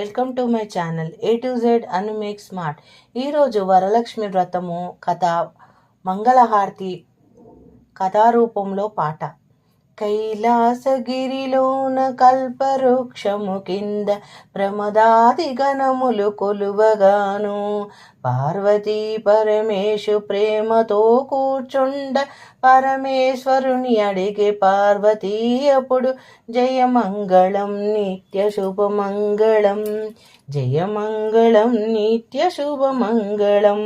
Welcome to my channel A to Z Anu make smart. ఈరోజు వరలక్ష్మి వ్రతము కథ మంగళహారతి కథారూపంలో పాట. కైలాసగిరిలోన కల్పవృక్షము కింద ప్రమదాది గణములు కొలువగాను. పార్వతీ పరమేశు ప్రేమతో కూర్చుండ పరమేశ్వరుని అడిగే పార్వతీ అప్పుడు జయమంగళం నిత్య శుభమంగళం జయమంగళం నిత్య శుభమంగళం.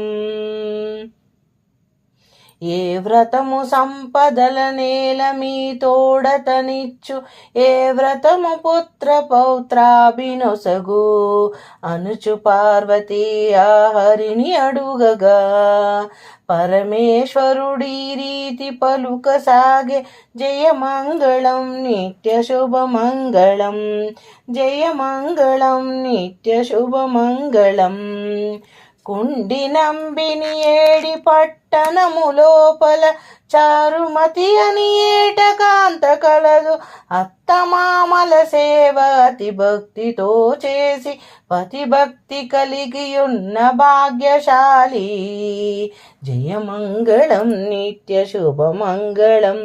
ఏ వ్రతము సంపదల నేల మీ తోడతనిచ్చు ఏ వ్రతము పుత్ర పౌత్రాభినొసగు అనుచు పార్వతీ ఆ హరిని అడుగగా. పరమేశ్వరుడి రీతి పలుక సాగే జయమంగళం నిత్య శుభమంగళం జయమంగళం నిత్య శుభమంగళం కుండి నంబిని ఏడి పట్టు పట్టణము లోపల చారుమతి అని ఏటకాంత కలదు. అత్తమామల సేవ అతి భక్తితో చేసి పతిభక్తి కలిగి ఉన్న భాగ్యశాలి. జయమంగళం నిత్య శుభమంగళం.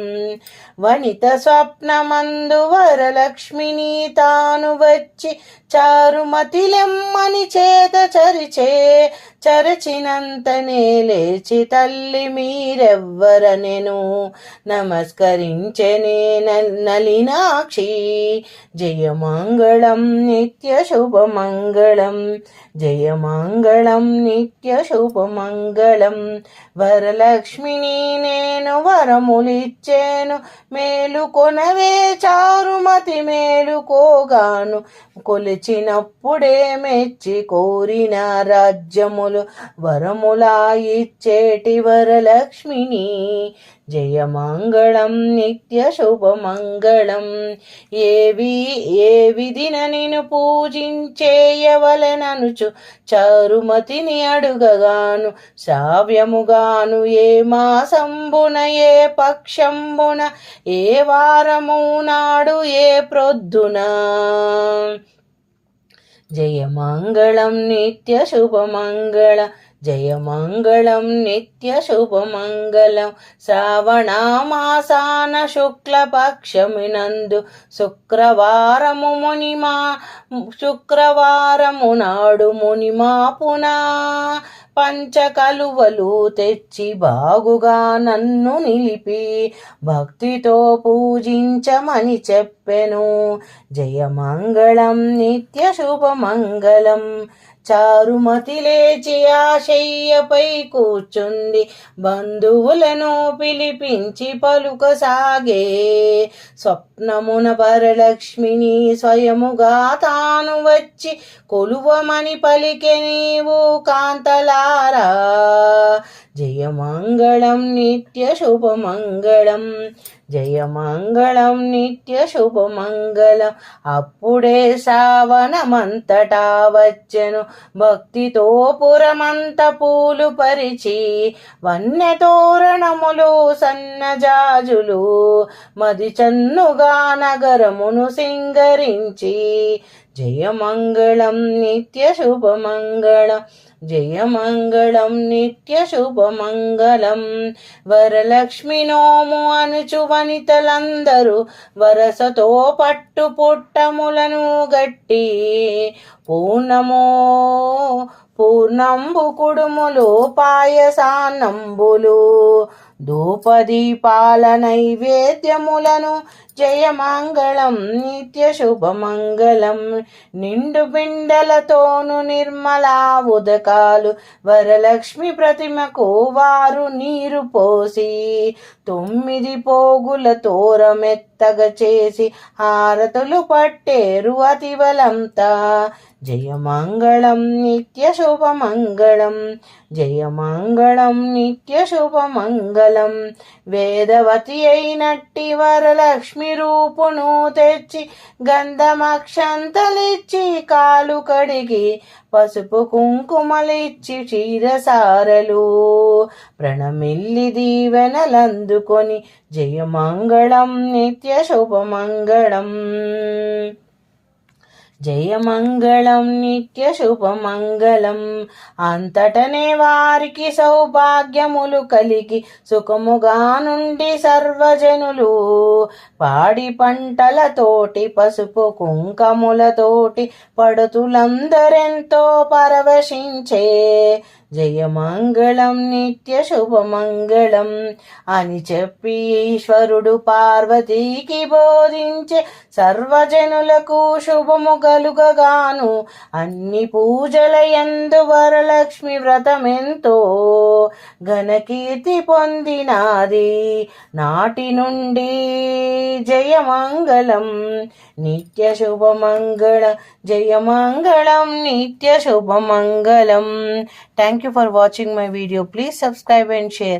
వనిత స్వప్నమందు వరలక్ష్మిని తాను వచ్చి చారుమతిలెమ్మని చేత చరిచే చరచినంతనే లేచి తల్లి మీరెవ్వరనెను? నమస్కరించెనే నలినాక్షి. జయమంగళం నిత్య శుభమంగళం. జయమంగళం నిత్య శుభమంగళం. వరలక్ష్మిని నేను వరములిచ్చేను. మేలుకొనవే చారుమతి మేలుకోగాను కొలిచినప్పుడే మెచ్చి కోరిన రాజ్యములు వరములా ఇచ్చేటి వరలక్ష్మిని. జయమంగళం నిత్య శుభమంగళం. ఏవి ఏ విధిన నిన్ను పూజించేయవలననుచు చారుమతిని అడుగగాను శ్రావ్యముగాను ఏ మాసంబున ఏ పక్షంబున ఏ వారము నాడు ఏ ప్రొద్దున. జయమంగళం నిత్య శుభమంగళ. జయమంగళం నిత్య శుభమంగళం. శ్రావణమాసాన శుక్లపక్షమినందు శుక్రవారము మునిమా శుక్రవారము నాడు మునిమాపునా పంచకలువలు తెచ్చి బాగుగా నన్ను నిలిపి భక్తితో పూజించమని చెప్పెను. జయమంగళం నిత్య శుభమంగళం. చారుమతి లేచి ఆశయ్యపై కూర్చుంది. బంధువులను పిలిపించి పలుకసాగే. స్వప్నమున పరలక్ష్మిని స్వయముగా తాను వచ్చి కొలువమని పలికె నీవు కాంతలారా. జయమంగళం నిత్య శుభమంగళం. జయమంగళం నిత్య శుభమంగళం. అప్పుడే సావనమంతటా వచ్చెను. భక్తితో పురమంత పూలు పరిచి వన్య తోరణములు సన్నజాజులు. మది చన్నుగా నగరమును సింగరించి జయమంగళం నిత్య శుభమంగళం. జయమంగళం నిత్య శుభమంగళం. వరలక్ష్మి నోము అనుచువ వనితలందరూ వరసతో పట్టు పుట్టములను గట్టి పూర్ణమో పూర్ణంబు కుడుములు పాయసానంబులు ధూపదీపాల నైవేద్యములను జయమాంగళం నిత్య శుభమంగళం. నిండు బిండలతోను నిర్మలా ఉదకాలు వరలక్ష్మి ప్రతిమకు వారు నీరు పోసి తొమ్మిది పోగుల తోరమెత్తగ చేసి హారతులు పట్టేరు అతివలంతా జయమంగళం నిత్య శుభమంగళం. జయమంగళం నిత్య శుభమంగళం. వేదవతి అయినట్టి వరలక్ష్మి రూపును తెచ్చి గంధమక్షంతలిచ్చి కాలు కడిగి పసుపు కుంకుమలిచ్చి క్షీరసారలు. ప్రణమిల్లి దీవెనలందుకొని జయమంగళం నిత్య శుభమంగళం. జయమంగళం నిత్య శుభమంగళం. అంతటనే వారికి సౌభాగ్యములు కలిగి సుఖముగా నుండి సర్వజనులు పాడి పంటలతోటి పసుపు కుంకములతోటి పడుతులందరెంతో పరవశించే జయమంగళం నిత్య శుభమంగళం. అని చెప్పి ఈశ్వరుడు పార్వతీకి బోధించే సర్వజనులకు శుభము కలుగగాను. అన్ని పూజల ఎందు వరలక్ష్మి వ్రతమెంతో ఘనకీర్తి పొందినాది. నాటి నుండి జయమంగళం నిత్య శుభమంగళ జయమంగళం నిత్య శుభమంగళం. Thank you for watching my video. Please subscribe and share.